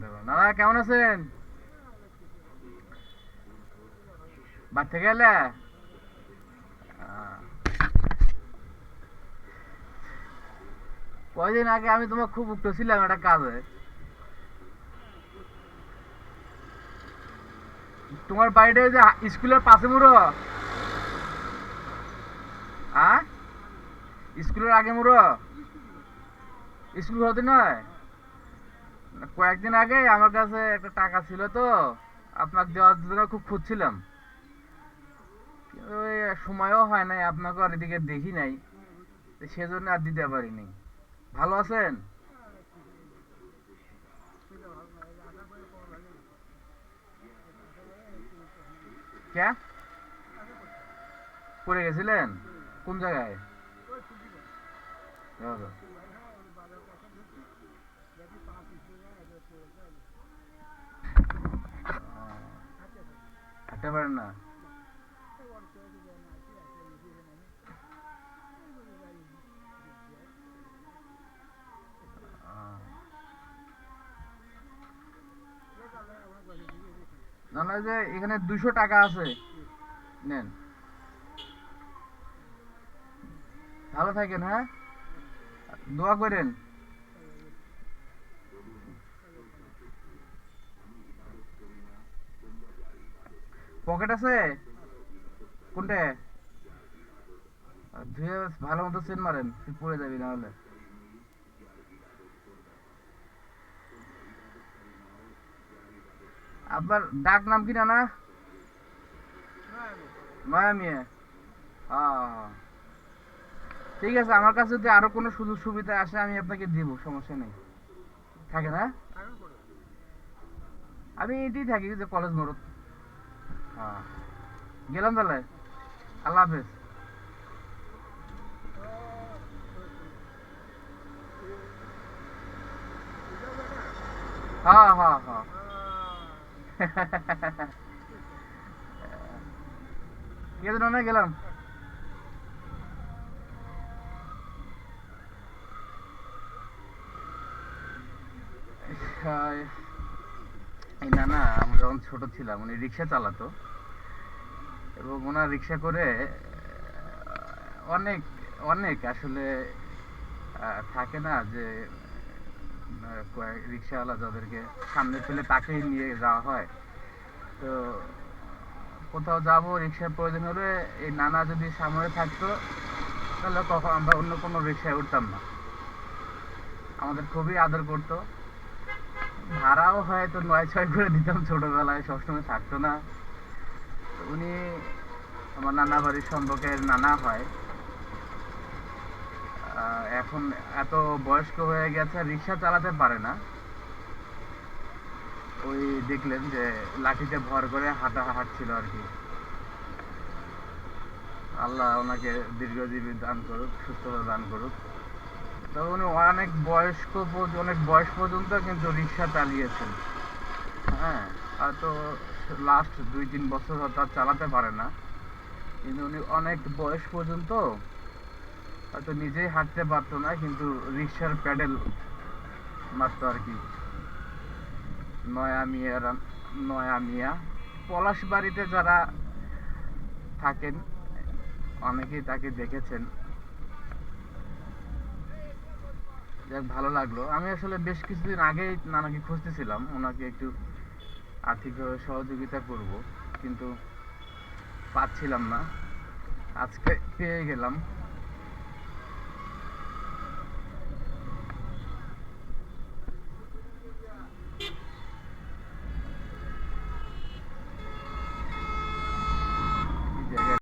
দাদা কেমন আছেন? বাড়ি থেকে কয়দিন আগে আমি তোমার খুব উক্ত ছিলাম একটা কাজে। তোমার বাড়িটা যে স্কুলের পাশে মুড়ো? স্কুলের আগে মুড়ো? স্কুল হতে নয়? কয়েকদিন আগে আমার কাছে একটা টাকা ছিল তো, আপনাকে দেওয়ার জন্য খুব খুঁজছিলাম। সময়ও হয় নাই, আপনাকে আর এদিকে দেখি নাই। সেজন্য আর দিতে পারিনি। ভালো আছেন? পড়ে গেছিলেন? কোন জায়গায়? হাঁটতে পারেন না। যে এখানে দুশো টাকা আছে। নেন। ভালো থাকেন হ্যাঁ? দোয়া করেন। পকেট আছে? কোনটা? ধুয়ে ভালো মতো সেন মারেন তুই পড়ে যাবি না হলে আপনার ডাক নাম কি না নয়া মিয়া হ্যাঁ ঠিক আছে, আমার কাছে যদি আরও কোনো সুযোগ সুবিধা আসে, আমি আপনাকে দিব, সমস্যা নেই। থাকে না? আমি এটাই থাকি, যে কলেজ মোড় হ্যাঁ গেলাম তাহলে আল্লাহ হাফেজ হ্যাঁ হ্যাঁ হ্যাঁ ঠিক আছে না গেলাম আহ, এই না আমরা যখন ছোট ছিলাম, উনি রিক্সা চালাতো। এবং ওনার রিক্সা করে অনেক অনেক আসলে থাকে না যে রিক্সাওয়ালা যাদেরকে সামনে ফেলে তাকেই নিয়ে যাওয়া হয়। তো কোথাও যাব, রিক্সার প্রয়োজন হলে এই নানা যদি সামনে থাকতো, তাহলে কখন আমরা অন্য কোনো রিক্সায় উঠতাম না। আমাদের খুবই আদর করতো। ভাড়াও হয়তো নয় ছয় করে দিতাম ছোটবেলায়, সবসময় থাকতো না। উনি আমার নানা বাড়ির সম্পর্কের নানা হয়। এখন এত বয়স্ক হয়ে গেছে, রিক্সা চালাতে পারে না। ওই দেখলেন যে লাঠিতে ভর করে হাঁটা হাঁটছিল আর কি। আল্লাহ ওনাকে দীর্ঘজীবী দান করুক, সুস্থতা দান করুক। তো উনি অনেক বয়স্ক অনেক বয়স পর্যন্ত কিন্তু রিক্সা চালিয়েছেন হ্যাঁ হয়তো লাস্ট দুই তিন বছর আর চালাতে পারে না। কিন্তু উনি অনেক বয়স পর্যন্ত হয়তো নিজেই হাঁটতে পারতো না, কিন্তু রিক্সার প্যাডেল মারতো আর কি। নয়া মিয়া নয়া মিয়া। পলাশ বাড়িতে যারা থাকেন, অনেকেই তাকে দেখেছেন। যাক, ভালো লাগল। আমি আসলে বেশ কিছুদিন আগেই নানাকে খুঁজতেছিলাম। ওনাকে একটু আর্থিকভাবে সহযোগিতা করব, কিন্তু পাচ্ছিলাম না। আজকে পেয়ে গেলাম।